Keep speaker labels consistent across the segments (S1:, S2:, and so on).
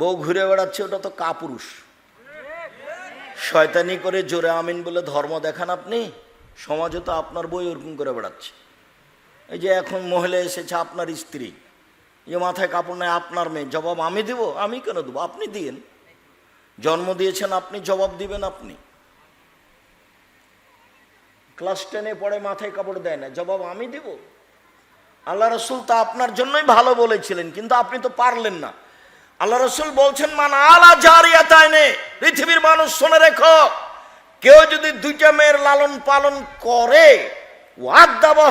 S1: বউ ঘুরে বেড়াচ্ছে, ওটা তো কাপুরুষ। শয়তানি করে জোরে আমিন বলে ধর্ম দেখান আপনি, সমাজে তো আপনার বই ওরকম করে বেড়াচ্ছে। এই যে এখন মহিলা এসেছে আপনার স্ত্রী যে মাথায় কাপড় নেয়, আপনার মেয়ে, জবাব আমি দেব? আমি কেন দেবো? আপনি দিয়েন। জন্ম দিয়েছেন, আপনি জবাব দিবেন আপনি। ক্লাস টেনে পড়ে মাথায় কাপড় দেয় না, জবাব আমি দেব? আল্লাহ রসুল তা আপনার জন্যই ভালো বলেছিলেন, কিন্তু আপনি তো পারলেন না। আল্লাহ রসুল বলছেন, মান আলা জারিয়া তাইনে পৃথিবীর মানুষ শুনে রেখো, কেউ যদি দুইটা মেয়ের লালন পালন করে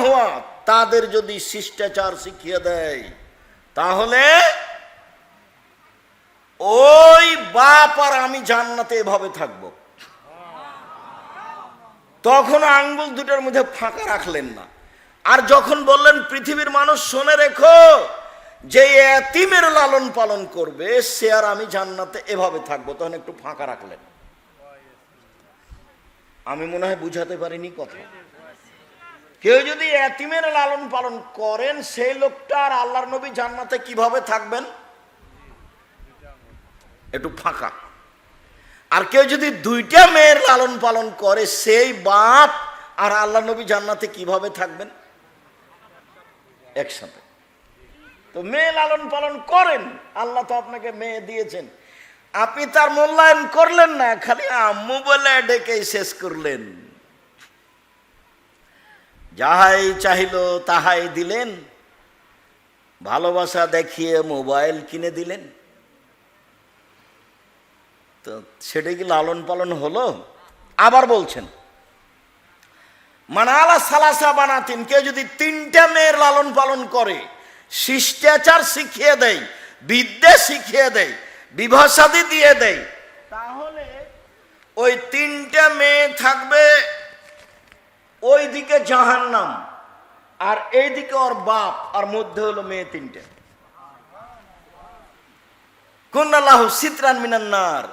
S1: হওয়া তাদের যদি শিষ্টাচার শিখিয়ে দেয়, তাহলে ওই বাপ আর আমি জান্নাতে এভাবে থাকব। তখন আঙ্গুল দুটোর মধ্যে ফাঁকা রাখলেন না। আর যখন বললেন, পৃথিবীর মানুষ শোনে রেখো যে এতিমের লালন পালন করবে, সে আর আমি জান্নাতে এভাবে থাকব। তখন একটু ফাঁকা রাখলেন। আমি মনে হয় বুঝাতে পারিনি কথা। কেউ যদি এতিমের লালন পালন করেন, সেই লোকটা আর আল্লাহর নবী জান্নাতে কীভাবে থাকবেন? একটু ফাঁকা। আর কেউ যদি দুইটা মেয়ের লালন পালন করে, সেই বাপ আর আল্লাহ নবী জান্নাতে কীভাবে থাকবেন? একসাথে। তো মেয়ে লালন পালন করেন, আল্লাহ তো আপনাকে মেয়ে দিয়েছেন। আপনি তার মূল্যায়ন করলেন না, খালি আম্মু বলে ডেকেই শেষ করলেন। যাহাই চাহিল তাহাই দিলেন, ভালোবাসা দেখিয়ে মোবাইল কিনে দিলেন। তো সেটা কি লালন পালন হলো? আবার বলছেন মানে মানালা সালাসা বানাতিন, কেউ যদি তিনটা মেয়ের লালন পালন করে শিষ্টাচার শিখিয়ে দেয় বিদ্যা শিখিয়ে দেয় বিভাষাদি দিয়ে দেয় তাহলে ওই তিনটা মেয়ে থাকবে ওই দিকে জাহান্নাম, আর এইদিকে ওর বাপ, আর মধ্যে হলো মেয়ে তিনটে। কুন্নাল্লাহ সিতরান মিনান্নার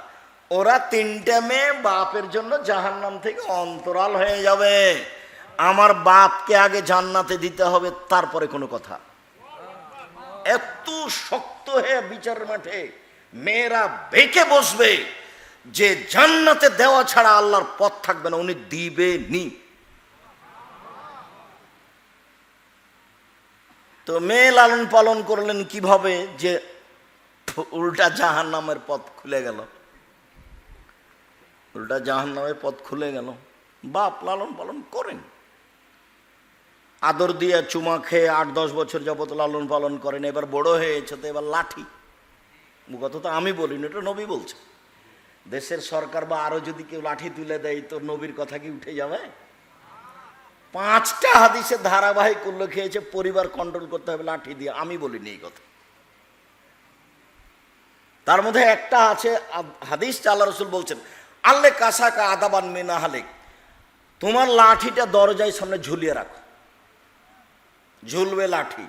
S1: ওরা তিনটে মেয়ে বাপের জন্য জাহান্নাম থেকে অন্তরাল হয়ে যাবে। আমার বাপকে আগে জান্নাতে দিতে হবে, তারপরে কোনো কথা। এত শক্ত হয়ে বিচার মাঠে মেয়েরা বেঁকে বসবে যে জান্নাতে দেওয়া ছাড়া আল্লাহর পথ থাকবে না, উনি দিবে নি তো মেয়ে লালন পালন করলেন কীভাবে যে উল্টা জাহান নামের পথ খুলে গেল? উল্টা জাহান নামের পথ খুলে গেল। বাপ লালন পালন করেন। আদর দিয়ে চুমা খেয়ে আট, দশ বছর যাবত লালন পালন করেন, এবার বড় হয়েছে তো এবার লাঠি। কথা তো আমি বলিনি, এটা নবী বলছে। দেশের সরকার বা আরও যদি কেউ লাঠি তুলে দেয় তো নবীর কথা কি উঠে যাবে? পাঁচটা হাদিসের ধারাবাহিক উল্লেখ খেয়েছে, পরিবার কন্ট্রোল করতে হবে লাঠি দিয়ে। আমি বলিনি এই কথা। তার মধ্যে একটা আছে হাদিস আল্লাহ রসুল বলছেন, আল্লে কাসাকা আদাবান মিনা হালেক তোমার লাঠিটা দরজায় সামনে ঝুলিয়ে রাখো। ঝুলবে লাঠি।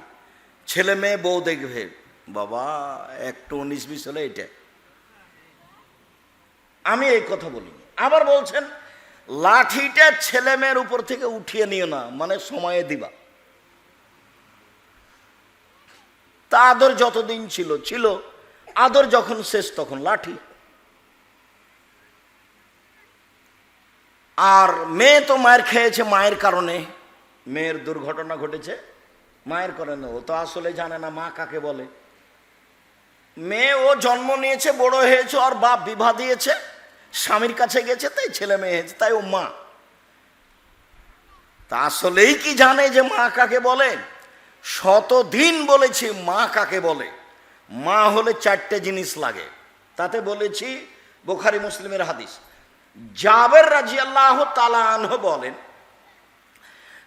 S1: ছেলে মেয়ে বউ দেখবে। বাবা, একটু উনিশ বিশ হলে এটা। আমি এই কথা বলিনি আবার বলছেন, লাঠিটা ছেলে মেয়ের উপর থেকে উঠিয়ে নিও না মানে সময়ে দিবা। তা আদর যতদিন ছিল ছিল। আদর যখন শেষ, তখন লাঠি। আর মেয়ে তো মায়ের খেয়েছে, মায়ের কারণে। মেয়ের দুর্ঘটনা ঘটেছে। মায়ের করে না ও তো আসলে জানে না মা কাকে বলে। মেয়ে, ও জন্ম নিয়েছে, বড় হয়েছে আর বাপ বিবাহ দিয়েছে, স্বামীর কাছে গেছে, তাই ছেলে মেয়ে হয়েছে, তাই ও মা। তা আসলেই কি জানে যে মা কাকে বলে? শতদিন বলেছি মা কাকে বলে। মা হলে চারটে জিনিস লাগে। তাতে বলেছি, বোখারি মুসলিমের হাদিস, জাবের রাজি আল্লাহ তালাহ বলেন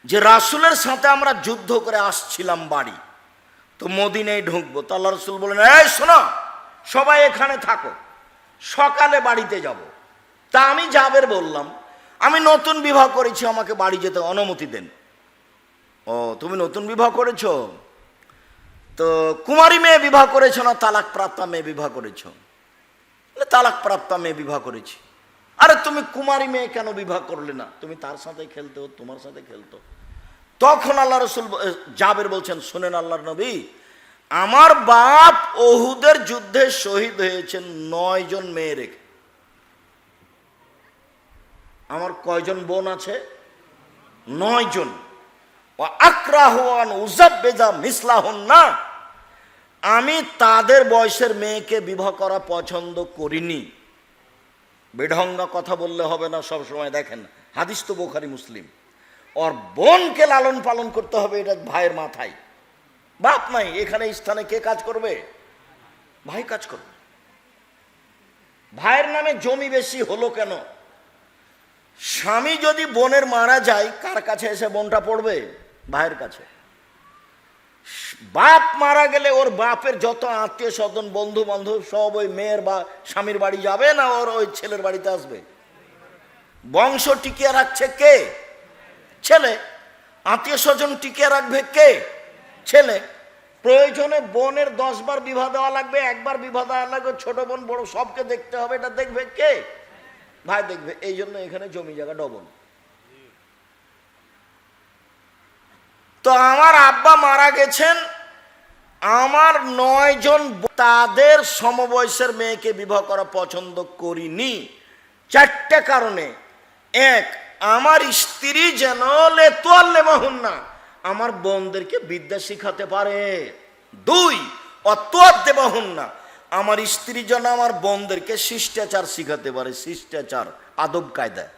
S1: যে রাসুলের সাথে আমরা যুদ্ধ করে আসছিলাম বাড়ি, তো মদিনায় ঢুকবো। তো আল্লাহ রসুল বলেন এই শোনো, সবাই এখানে থাকো, সকালে বাড়িতে যাব। তা আমি জাবের বললাম, আমি নতুন বিবাহ করেছি, আমাকে বাড়ি যেতে অনুমতি দেন। ও, তুমি নতুন বিবাহ করেছ? তো কুমারী মেয়ে বিবাহ করেছ না তালাক প্রাপ্তা মেয়ে বিবাহ করেছ? তালাক প্রাপ্তা মেয়ে বিবাহ করেছি। আরে, তুমি কুমারী মেয়ে কেন বিবাহ করলে না? তুমি তার সাথে খেলতো তোমার সাথে খেলতো। তখন আল্লাহ রসুল জাবের বলছেন, শুনেন আল্লাহর নবী, আমার বাপ ওহুদের যুদ্ধে শহীদ হয়েছেন নয় জন মেয়ে রেখে। আমার কয়জন বোন আছে? নয় জন। মিসলাহন না আমি তাদের বয়সের মেয়েকে বিবাহ করা পছন্দ করিনি। বেঢঙ্গা কথা বললে হবে না সব সময় দেখেন। হাদিস তো বোখারি, মুসলিম। ওর বোনকে লালন পালন করতে হবে, এটা ভাইয়ের মাথায়। বাপ নাই, এখানে স্থানে কে কাজ করবে? ভাই কাজ করবে। ভাইয়ের নামে জমি বেশি হলো কেন? স্বামী যদি বোনের মারা যায়, কার কাছে এসে বোনটা পড়বে? ভাইয়ের কাছে। বাপ মারা গেলে ওর বাপের যত আত্মীয় স্বজন বন্ধু বান্ধব সব ওই মেয়ের বা স্বামীর বাড়ি যাবে না, ওর ওই ছেলের বাড়িতে আসবে। বংশ টিকিয়ে রাখছে কে? ছেলে, আত্মীয় স্বজন টিকিয়ে রাখবে কে? ছেলে। প্রয়োজনে বোনের দশ বার বিবাহ দেওয়া লাগবে, একবার বিবাহ দেওয়া লাগবে, ছোট বোন, বড় সবকে দেখতে হবে, এটা দেখবে কে? ভাই দেখবে, এই জন্য এখানে জমি জায়গা ডবল। তো আমার আব্বা মারা গেছেন, আমার নয় জন তাদের সমবয়সের মেয়েকে বিবাহ করা পছন্দ করিনি। চারটে কারণে। এক আমার স্ত্রী যেন লেতোয়াল্লে মাহুন না আমার বোনদেরকে বিদ্যা শিখাতে পারে। দুই অতোয়াদ দেবাহুন না আমার স্ত্রী যেন আমার বোনদেরকে শিষ্টাচার শিখাতে পারে। শিষ্টাচার, আদব কায়দায়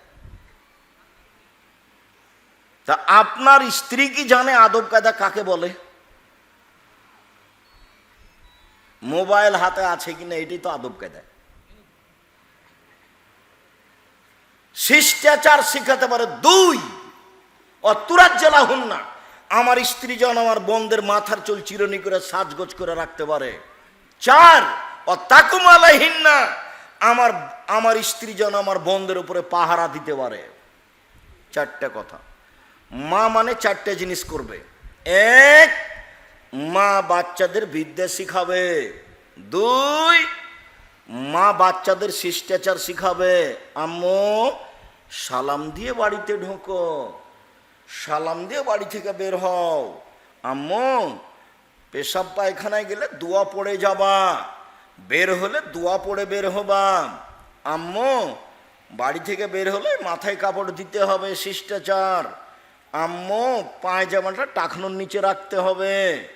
S1: তা আপনার স্ত্রী কি জানে আদব কায়দা কাকে বলে? মোবাইল হাতে আছে কিনা, এটাই তো আদব কায়দা। শিষ্টাচার শিখাতে পারে দুই। অতুরাজ জেলা হন না আমার স্ত্রী যেন আমার বোনদের মাথার চুল চিরনি করে সাজগোজ করে রাখতে পারে। চার ও তাকুমালাহীন না আমার আমার স্ত্রী যেন আমার বোনদের উপরে পাহারা দিতে পারে। চারটে কথা। মা মানে চারটে জিনিস করবে। এক, মা বাচ্চাদের বিদ্যা শিখাবে। দুই মা বাচ্চাদের শিষ্টাচার শিখাবে, আম্মু, সালাম দিয়ে বাড়িতে ঢোকো। সালাম দিয়ে বাড়ি থেকে বের হও। আম্মু, পেশাব পায়খানায় গেলে দোয়া পড়ে যাবা। বের হলে দোয়া পড়ে বের হবা। আম্মু, বাড়ি থেকে বের হলে মাথায় কাপড় দিতে হবে শিষ্টাচার। আম্মু, পায়জামাটা টাকনোর নিচে রাখতে হবে।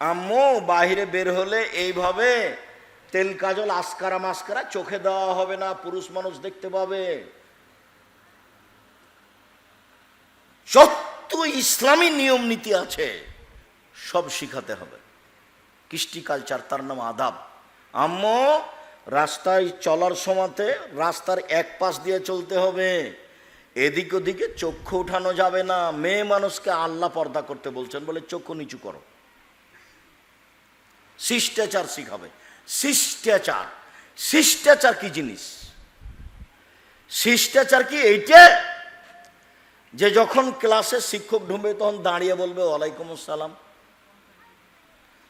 S1: আম্মু বাইরে বের হলে এইভাবে তেল কাজল, আসকারা মাস্কারা, চোখে দেওয়া হবে না, পুরুষ মানুষ দেখতে পাবে। যত ইসলামী নিয়ম নীতি আছে, সব শিখাতে হবে। কৃষ্টি কালচার, তার নাম আদাব। আম্মু, রাস্তায় চলার সময়তে রাস্তার এক পাশ দিয়ে চলতে হবে। এদিক ওদিকে চক্ষু উঠানো যাবে না। মেয়ে মানুষকে আল্লাহ পর্দা করতে বলছেন বলে চক্ষু নিচু করো। শিষ্টাচার শিখাবে। শিষ্টাচার। শিষ্টাচার কি জিনিস? শিষ্টাচার কি এইটা? যে যখন ক্লাসে শিক্ষক ঢুকবে, তখন দাঁড়িয়ে বলবে, ওয়ালাইকুম আসসালাম।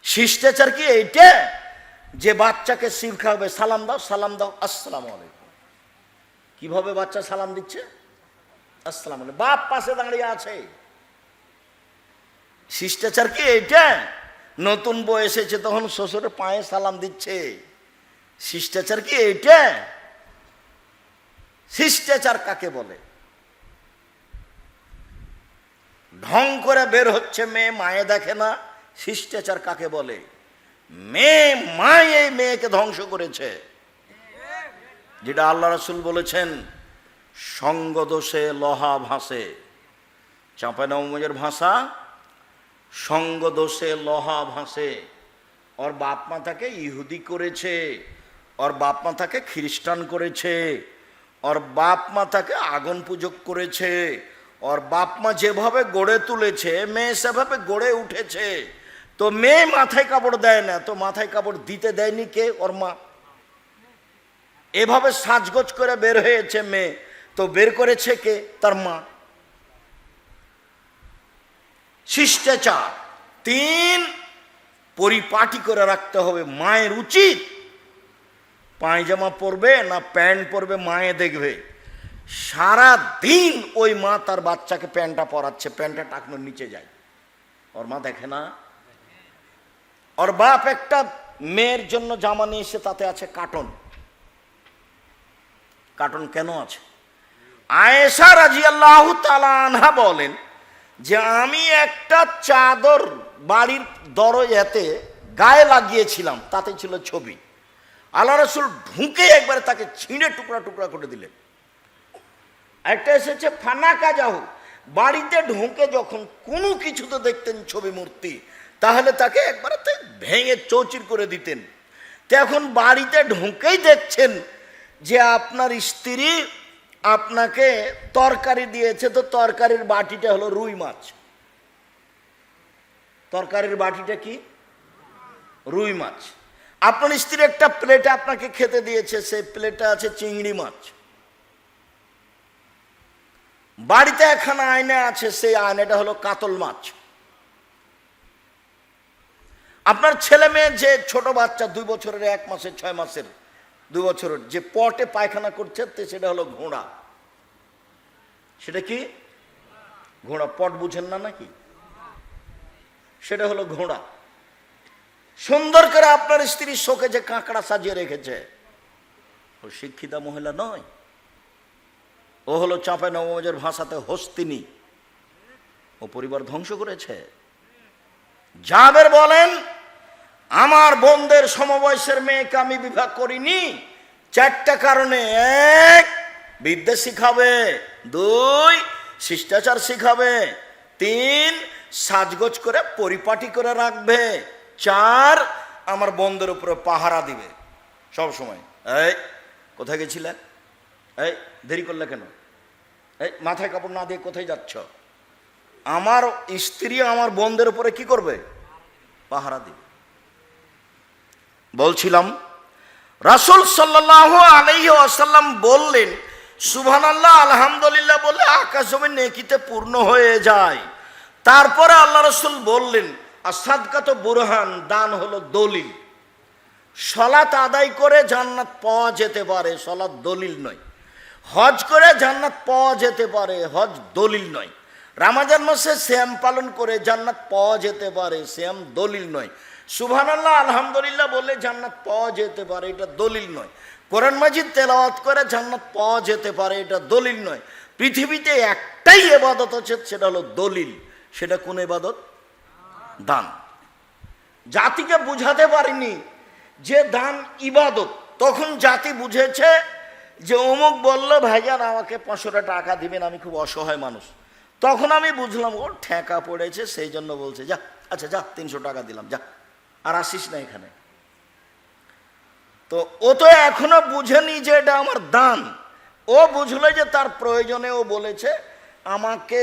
S1: শিষ্টাচার কি এইটা? যে বাচ্চাকে শিখাবে, সালাম দাও সালাম দাও, আসসালাম আলাইকুম। কীভাবে বাচ্চা সালাম দিচ্ছে? আসসালাম বাপ পাশে দাঁড়িয়ে আছে। শিষ্টাচার কি এইটা? নতুন বউ এসেছে, তখন শ্বশুরে পায়ে সালাম দিচ্ছে। শিষ্টাচার কি এইটা? শিষ্টাচার কাকে বলে? ঢং করে বের হচ্ছে মেয়ে, মায়ে দেখে না, শিষ্টাচার কাকে বলে? মেয়ে মায় এই মেয়েকে ধ্বংস করেছে। যেটা আল্লাহ রসুল বলেছেন, সঙ্গদোষে লহা ভাসে। চাঁপানমের ভাষা সঙ্গদোষে লহা ভাসে। ওর বাপ মা তাকে ইহুদি করেছে, ওর বাপ মা তাকে খ্রিস্টান করেছে, ওর বাপ মা তাকে আগুন পূজক করেছে, ওর বাপ মা যেভাবে গড়ে তুলেছে, মেয়ে সেভাবে গড়ে উঠেছে। তো মেয়ে মাথায় কাপড় দেয় না, তো মাথায় কাপড় দিতে দেয়নি কে? ওর মা। এভাবে সাজগোজ করে বের হয়েছে মেয়ে। তো বের করেছে কে? তার মা। শিষ্টাচার। তিন, পরিপাটি করে রাখতে হবে। মায়ের উচিত পায়জামা পরবে না প্যান্ট পরবে, মায়ে দেখবে। সারা দিন ওই মা তার বাচ্চাকে প্যান্টটা পরাচ্ছে, প্যান্টটা টাকনোর নিচে যায়। ওর মা দেখে না। ওর বাপ একটা মেয়ের জন্য জামা নিয়ে এসে তাতে আছে কার্টন। কার্টন কেন আছে? আয়েশা রাজিয়াল্লাহু তাআলা আনহা বলেন যে আমি একটা চাদর বাড়ির দরজাতে গায়ে লাগিয়েছিলাম, তাতে ছিল ছবি। আল্লাহ রসুল ঢুকে একবারে তাকে ছিঁড়ে টুকরা টুকরা করে দিলেন। একটা এসেছে, ফানা কাজাহু। বাড়িতে ঢুকে যখন কোনো কিছুতে দেখতেন ছবি মূর্তি, তাহলে তাকে একবারে ভেঙে চৌচির করে দিতেন। তো এখন বাড়িতে ঢুকেই দেখছেন যে আপনার স্ত্রী আপনাকে তরকারি দিয়েছে তো তরকারির বাটিটা হলো রুই মাছ। তরকারির বাটিটা কি? রুই মাছ। আপনার স্ত্রী একটা প্লেটে আপনাকে খেতে দিয়েছে, সেই প্লেটে আছে চিংড়ি মাছ। বাড়িতে একখানা আয়না আছে, সেই আয়নাটা হলো কাতল মাছ। আপনার ছেলে মেয়ে যে ছোট বাচ্চা, দুই বছরের, এক মাসের, ছয় মাসের দুই বছরের যে পটে পায়খানা করছে সেটা হলো ঘোড়া। সেটা কি? ঘোড়া। পট বুঝেন না নাকি? সেটা হলো ঘোড়া। সুন্দর করে আপনার স্ত্রীর শোকে যে কাঁকড়া সাজিয়ে রেখেছে, ও শিক্ষিতা মহিলা নয়। ও হলো চাঁপে নবমের ভাষাতে হস্তিনী। ও পরিবার ধ্বংস করেছে। জাবের বলেন আমার বোনদের সমবয়সের মেয়েকে আমি বিবাহ করিনি। চারটা কারণে। এক, বিদ্যা শিখাবে। দুই, শিষ্টাচার শিখাবে। তিন, সাজগোজ করে পরিপাটি করে রাখবে। চার, আমার বন্ধের উপরে পাহারা দিবে। সব সময়। এই, কোথায় গেছিলে? এই, দেরি করলে কেন? এই, মাথায় কাপড় না দিয়ে কোথায় যাচ্ছ? আমার স্ত্রী আমার বন্ধের উপরে কি করবে? পাহারা দিবে। বলছিলাম, রাসুল সাল্লাহ আলাইহি আসাল্লাম বললেন সুবহান আল্লাহ আলহামদুলিল্লাহ বলে আকাশ জমি নেকিতে পূর্ণ হয়ে যায়। তারপরে আল্লাহ রসুল বললেন আসাদকাত বুরহান, দান হলো দলিল। সলাত আদায় করে জান্নাত পাওয়া যেতে পারে, সলাৎ দলিল নয়। হজ করে জান্নাত পাওয়া যেতে পারে, হজ দলিল নয়। রামাজান মাসে শ্যাম পালন করে জান্নাত পাওয়া যেতে পারে, শ্যাম দলিল নয়। সুবহানাল্লাহ, আলহামদুলিল্লাহ বলে জান্নাত পাওয়া যেতে পারে, এটা দলিল নয়। কোরআন মাজিদ তেলাওয়াত করে জান্নাত পাওয়া যেতে পারে, এটা দলিল নয়। পৃথিবীতে একটাই এবাদত আছে, সেটা হলো দলিল। সেটা কোন এবাদত দান। জাতিকে বুঝাতে পারিনি যে দান ইবাদত। তখন জাতি বুঝেছে যে অমুক বলল, ভাইজান, আমাকে পাঁচশোটা টাকা দিবেন, আমি খুব অসহায় মানুষ। তখন আমি বুঝলাম, ওর ঠেকা পড়েছে, সেই জন্য বলছে, যা আচ্ছা যা, তিনশো টাকা দিলাম, যা। আর আসিস না এখানে। তো ও তো এখনও বুঝেনি যে এটা আমার দান। ও বুঝলো যে তার প্রয়োজনে ও বলেছে, আমাকে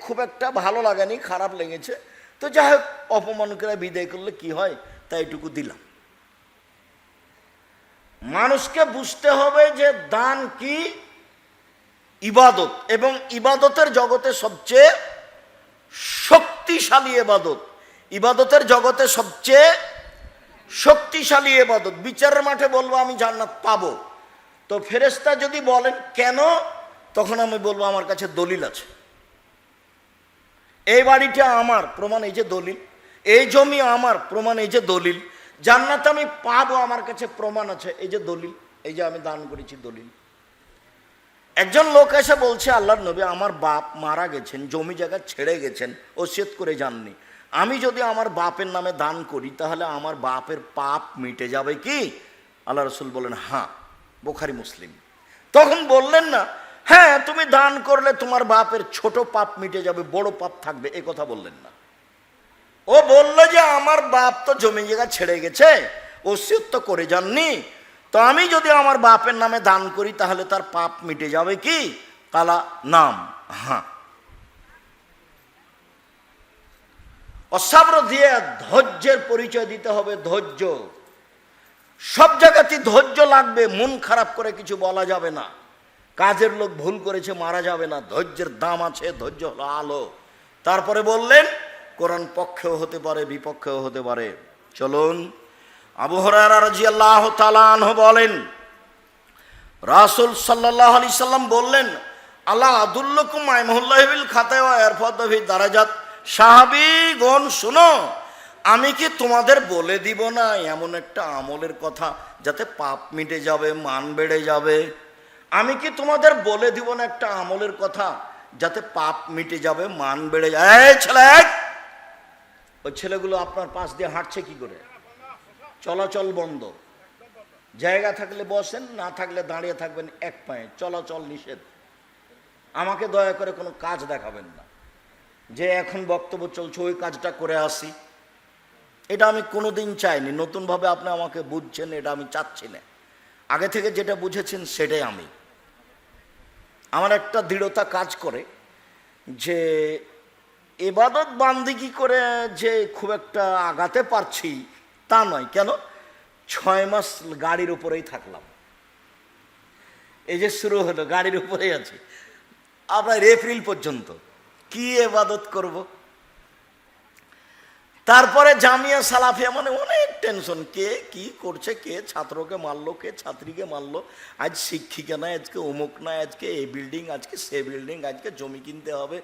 S1: খুব একটা ভালো লাগেনি, খারাপ লেগেছে। তো যাই হোক অপমান করে বিদায় করলে কি হয়? তাই এটুকু দিলাম। মানুষকে বুঝতে হবে যে দান কি? ইবাদত। এবং ইবাদতের জগতে সবচেয়ে শক্তিশালী এবাদত ইবাদতের জগতে সবচেয়ে শক্তিশালী এবাদত বিচারের মাঠে বলব, আমি জান্নাত পাবো। তো ফেরেস্তা যদি বলেন কেন, তখন আমি বলব, আমার কাছে দলিল আছে। এই বাড়িটা আমার, প্রমাণ এই যে দলিল। এই জমি আমার, প্রমাণ এই যে দলিল। জান্নাত আমি পাবো, আমার কাছে প্রমাণ আছে, এই যে দলিল। এই যে আমি দান করেছি দলিল। একজন লোক এসে বলছে, আল্লাহর নবী আমার বাপ মারা গেছেন, জমি জায়গা ছেড়ে গেছেন, ওসিয়ত করে যাননি। আমি যদি আমার বাপের নামে দান করি, তাহলে আমার বাপের পাপ মিটে যাবে কি? আল্লাহ রসুল বলেন হ্যাঁ বোখারি মুসলিম। তখন বললেন না হ্যাঁ তুমি দান করলে তোমার বাপের ছোট পাপ মিটে যাবে, বড় পাপ থাকবে। এ কথা বললেন না। ও বলল যে, আমার বাপ তো জমি জায়গা ছেড়ে গেছে ওসিয়ত তো করে যাননি। তো আমি যদি আমার বাপের নামে দান করি, তাহলে তার পাপ মিটে যাবে কি? কালা, নাম। হ্যাঁ। অসাব্র দিয়ে ধৈর্যের পরিচয় দিতে হবে, ধৈর্য। সব জায়গাতেই ধৈর্য লাগবে, মন খারাপ করে কিছু বলা যাবে না। কাজের লোক ভুল করেছে, মারা যাবে না। ধৈর্যের দাম আছে, ধৈর্য হলো আলো। তারপরে বললেন, কোরআন পক্ষেও হতে পারে, বিপক্ষেও হতে পারে। চলুন, আবু হরাজি আল্লাহ তালাহ বলেন, রাসুল সাল্লাহ আলি সাল্লাম বললেন, আল্লাহ আদুল্লকুম আইমহুল্লাহিবিল খাতায় দারাজাত। সাহাবিগণ শুনো, আমি কি তোমাদের বলে দিব না এমন একটা আমলের কথা যাতে পাপ মিটে যাবে, মান বেড়ে যাবে? আমি কি তোমাদের বলে দিব না একটা আমলের কথা যাতে পাপ মিটে যাবে, মান বেড়ে যায় ছেলে ওই ছেলেগুলো আপনার পাশ দিয়ে হাঁটছে কি করে? চলাচল বন্ধ। জায়গা থাকলে বসেন, না থাকলে দাঁড়িয়ে থাকবেন এক পায়ে। চলাচল নিষেধ। আমাকে দয়া করে কোনো কাজ দেখাবেন না। যে এখন বক্তব্য চলছে, ওই কাজটা করে আসি। এটা আমি কোনোদিন চাইনি। নতুনভাবে আপনি আমাকে বুঝছেন, এটা আমি চাচ্ছি না। আগে থেকে যেটা বুঝেছেন, সেটাই আমি। আমার একটা দৃঢ়তা কাজ করে যে, এবাদত বান্দিগি করে যে খুব একটা আগাতে পারছি তা নয়। কেন? ছয় মাস গাড়ির উপরেই থাকলাম। এই যে শুরু হলো, গাড়ির উপরেই আছি। আপনার এপ্রিল পর্যন্ত। কি এবাদত করব? তারপরে জামিয়া সালাফিয়া মানে অনেক টেনশন কে কি করছে, কে ছাত্রকে মারলো, কে ছাত্রীকে মারলো, আজ শিক্ষিকা নাই, আজকে অমুক নাই, আজকে এই বিল্ডিং আজকে সে বিল্ডিং আজকে জমি কিনতে হবে,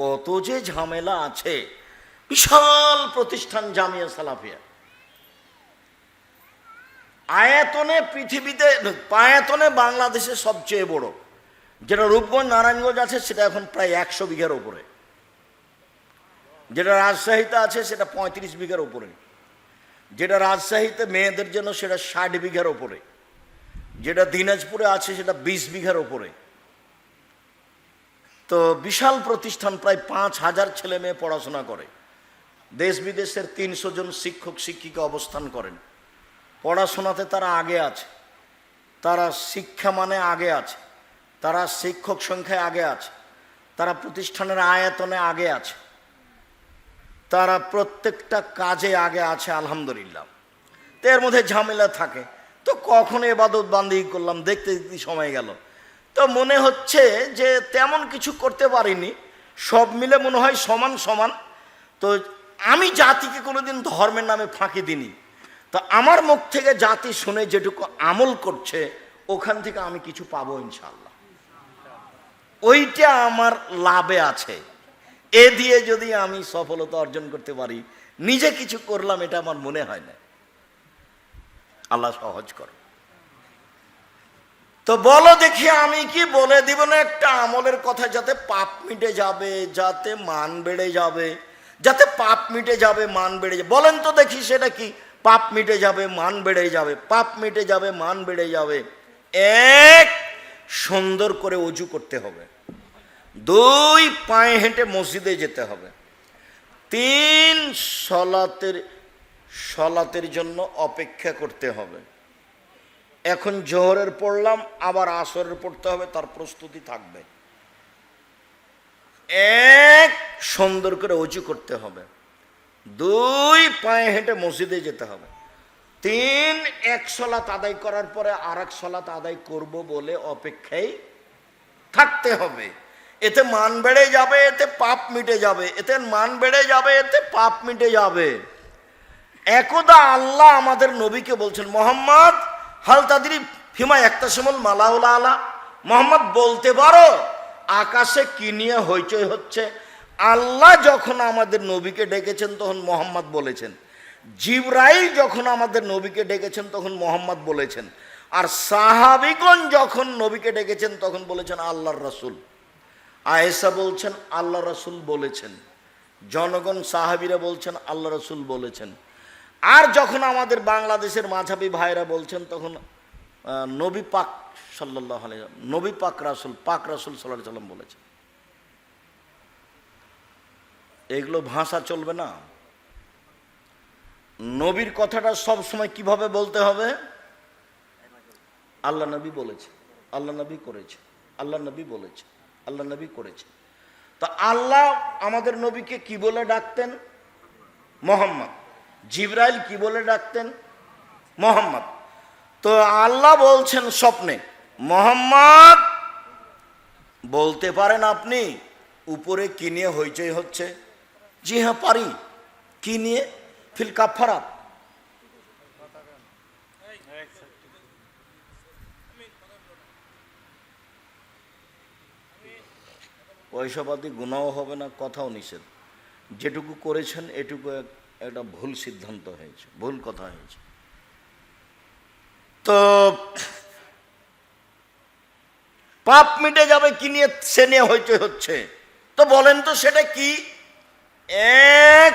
S1: কত যে ঝামেলা আছে। বিশাল প্রতিষ্ঠান জামিয়া সালাফিয়া। আয়তনে পৃথিবীতে, আয়তনে বাংলাদেশে সবচেয়ে বড়, যেটা রূপগঞ্জ, নারায়ণগঞ্জ আছে, সেটা এখন প্রায় একশো বিঘার ওপরে যেটা রাজশাহীতে আছে সেটা পঁয়ত্রিশ বিঘার ওপরে। যেটা রাজশাহীতে মেয়েদের জন্য সেটা ষাট বিঘার ওপরে। যেটা দিনাজপুরে আছে সেটা বিশ বিঘার ওপরে। তো বিশাল প্রতিষ্ঠান, প্রায় পাঁচ হাজার ছেলে মেয়ে পড়াশোনা করে। দেশ বিদেশের তিনশো জন শিক্ষক, শিক্ষিকা অবস্থান করেন। পড়াশোনাতে তারা আগে আছে। তারা শিক্ষা মানে আগে আছে। তারা শিক্ষক সংখ্যায় আগে আছে। তারা প্রতিষ্ঠানের আয়তনে আগে আছে। তারা প্রত্যেকটা কাজে আগে আছে, আলহামদুলিল্লাহ। তো এর মধ্যে ঝামেলা থাকে। তো কখন এবাদত বান্দি করলাম, দেখতে দেখতে সময় গেল। তো মনে হচ্ছে যে তেমন কিছু করতে পারিনি। সব মিলে মনে হয় সমান সমান। তো আমি জাতিকে কোনোদিন ধর্মের নামে ফাঁকি দিনি তো আমার মুখ থেকে জাতি শুনে যেটুকু আমল করছে, ওখান থেকে আমি কিছু পাবো ইনশাল্লাহ ওইটা আমার লাভে আছে। এ দিয়ে যদি আমি সফলতা অর্জন করতে পারি, নিজে কিছু করলাম, এটা আমার মনে হয় না। আল্লাহ সহজ কর। তো বলো দেখি আমি কি বলে দিব না, একটা আমলের কথা, যাতে পাপ মিটে যাবে, যাতে মান বেড়ে যাবে, যাতে পাপ মিটে যাবে, মান বেড়ে যাবে। বলেন তো দেখি সেটা কি? পাপ মিটে যাবে, মান বেড়ে যাবে, পাপ মিটে যাবে, মান বেড়ে যাবে। এক, সুন্দর করে অজু করতে হবে। দুই পায়ে হেঁটে মসজিদে যেতে হবে। তিন সলাতের সলাতের জন্য অপেক্ষা করতে হবে। এখন জোহরের পড়লাম, আবার আসরের পড়তে হবে, তার প্রস্তুতি থাকবে। এক, সুন্দর করে উঁচু করতে হবে। দুই, পায়ে হেঁটে মসজিদে যেতে হবে। তিন, এক সলাত আদায় করার পরে আর এক সলাত আদায় করব বলে অপেক্ষায় থাকতে হবে। এতে মান বেড়ে যাবে, এতে পাপ মিটে যাবে। এতে মান বেড়ে যাবে, এতে পাপ মিটে যাবে। একদা আল্লাহ আমাদের নবীকে বলছেন, মোহাম্মদ, হাল তাদের ফিমা একটা সমল মালাউলা আলা। মোহাম্মদ, বলতে পারো, আকাশে কি নিয়ে হইচই হচ্ছে? আল্লাহ যখন আমাদের নবীকে ডেকেছেন, তখন মোহাম্মদ বলেছেন। জিব্রাইল যখন আমাদের নবীকে ডেকেছেন, তখন মোহাম্মদ বলেছেন। আর সাহাবিগণ যখন নবীকে ডেকেছেন, তখন বলেছেন, আল্লাহর রসুল। আয়েসা বলছেন, আল্লাহ রসুল বলেছেন। জনগণ সাহাবিরা বলছেন, আল্লাহ রসুল বলেছেন। আর যখন আমাদের বাংলাদেশের মাঝাবি ভাইরা বলছেন, তখন নবী পাক সাল্লাহ নবী পাক রাসুল পাক রাসুল সাল্লাহ সাল্লাম বলেছেন। এগুলো ভাষা চলবে না। নবীর কথাটা সব সময় কীভাবে বলতে হবে? আল্লাহ নবী বলেছে, আল্লাহ নবী করেছে, আল্লাহ নবী বলেছে। আল্লাহ নবী করেছে তো আল্লাহ আমাদের নবীকে কি বলে ডাকতেন? মোহাম্মদ। জিব্রাইল কি বলে ডাকতেন? মোহাম্মদ। তো আল্লাহ বলছেন স্বপ্নে, মোহাম্মদ, বলতে পারেন আপনি, উপরে কি নিয়ে হইচই হচ্ছে? জি হ্যাঁ পারি। কি নিয়ে? ফিল কাফারাত পয়সাপাতি গুণাও হবে না, কথাও নিষেধ। যেটুকু করেছেন, এটুকু একটা ভুল সিদ্ধান্ত হয়েছে, ভুল কথা হয়েছে। তো পাপ মিটে যাবে, কি নিয়ে সে নিয়ে হইতে হচ্ছে? তো বলেন তো সেটা কি? এক,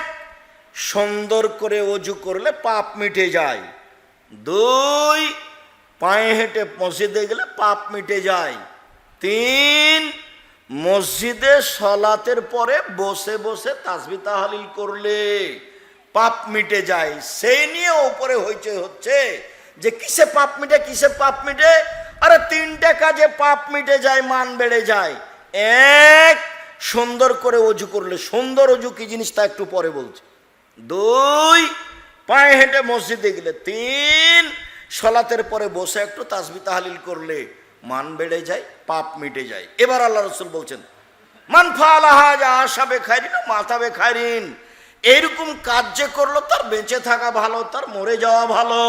S1: সুন্দর করে অজু করলে পাপ মিটে যায়। দুই, পায়ে হেঁটে মসজিদে গেলে পাপ মিটে যায়। তিন মসজিদে সলাতের পরে বসে বসে তাসবি তাহালিল করলে পাপ মিটে যায়। সেই নিয়ে ওপরে হইচে হচ্ছে যে কিসে পাপ মিটে, কিসে পাপ মিটে? আরে তিনটে কাজে পাপ মিটে যায়, মান বেড়ে যায়। এক, সুন্দর করে অজু করলে। সুন্দর অজু কি জিনিসটা একটু পরে বলছে। দুই, পায়ে হেঁটে মসজিদে গেলে। তিন, সলাতের পরে বসে একটু তাসবি তাহালিল করলে। মান বেড়ে যায়, পাপ মিটে যায়। এবার আল্লাহ রসুল বলছেন, মান ফালাহাজ আশাবে খাইরিন মাথাবে খাইরিন এইরকম কাজ যে করল তার বেঁচে থাকা ভালো, তার মরে যাওয়া ভালো।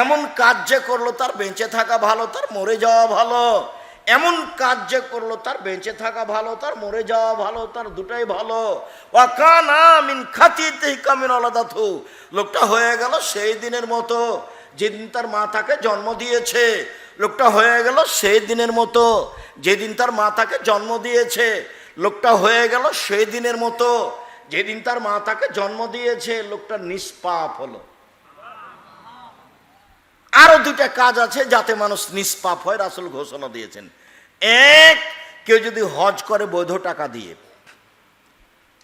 S1: এমন কাজ যে করল তার বেঁচে থাকা ভালো, তার মরে যাওয়া ভালো। এমন কাজ যে করল তার বেঁচে থাকা ভালো, তার মরে যাওয়া ভালো, তার দুটাই ভালো। মিন খাতিতে কামিন আলাদাথু লোকটা হয়ে গেল সেই দিনের মতো, যেদিন তার মা তাকে জন্ম দিয়েছে। লোকটা হয়ে গেল সেই দিনের মতো। যেদিন তার মা তাকে জন্ম দিয়েছে, লোকটা হয়ে গেল সেই দিনের মতো। যেদিন তার মা তাকে জন্ম দিয়েছে, লোকটা নিষ্পাপ হলো। আরও দুটা কাজ আছে যাতে মানুষ নিষ্পাপ হয়, রাসুল ঘোষণা দিয়েছেন। এক, কেউ যদি হজ করে বৈধ টাকা দিয়ে,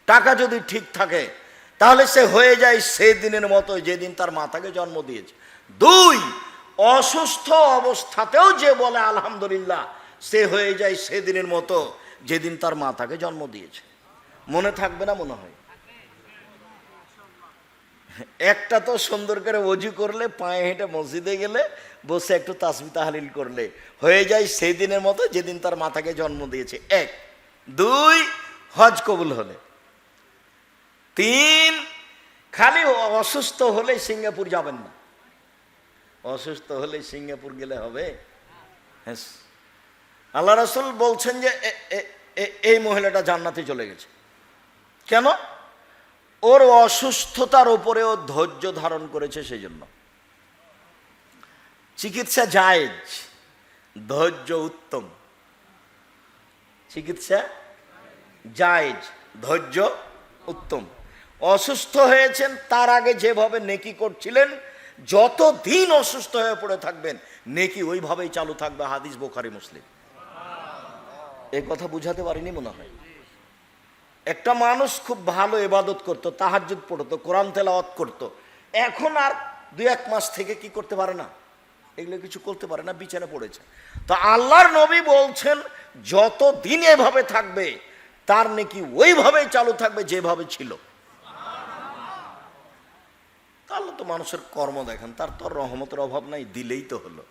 S1: টাকা যদি ঠিক থাকে, তাহলে সে হয়ে যায় সেই দিনের মতো যেদিন তার মাতাকে জন্ম দিয়েছে। দুই অসুস্থ অবস্থাতেও যে বলে, আলহামদুলিল্লাহ সে হয়ে যায় সেদিনের মতো যেদিন তার মাতাকে জন্ম দিয়েছে। মনে থাকবে না মনে হয়। একটা তো সুন্দর করে অজু করলে, পায়ে হেঁটে মসজিদে গেলে, বসে একটু তাসবি তাহালিল করলে, হয়ে যায় সেই দিনের মতো যেদিন তার মাথাকে জন্ম দিয়েছে। এক। দুই, হজ কবুল হলে। তিন, খালি অসুস্থ হলে সিঙ্গাপুর যাবেন না। অসুস্থ হলে সিঙ্গাপুর গেলে হবে? হ্যাঁ। আল্লাহ রসুল বলছেন যে এই মহিলাটা জান্নাতে চলে গেছে। কেন? ওর অসুস্থতার উপরে ও ধৈর্য ধারণ করেছে সেই জন্য চিকিৎসা জায়েজ, ধৈর্য উত্তম। চিকিৎসা জায়েজ, ধৈর্য উত্তম। অসুস্থ হয়েছেন, তার আগে যেভাবে নেকি করছিলেন যত দিন অসুস্থ হয়ে পড়ে থাকবেন, নেকি ওইভাবেই চালু থাকবে হাদিস, বোখারি, মুসলিম। এই কথা বুঝাতে পারিনি মনে হয়। একটা মানুষ খুব ভালো এবাদত করতো, তাহাজ্জুদ পড়তো, কোরআন তেলাওয়াত করতো। এখন আর দুই এক মাস থেকে কি করতে পারে না? এগুলো কিছু করতে পারে না বিছানে পড়েছে। তো আল্লাহর নবী বলছেন যত দিন এভাবে থাকবে, তার নাকি ওইভাবেই চালু থাকবে যেভাবে ছিল। তাহলে তো মানুষের কর্ম দেখেন তার তো রহমতের অভাব নাই দিলেই তো হলো।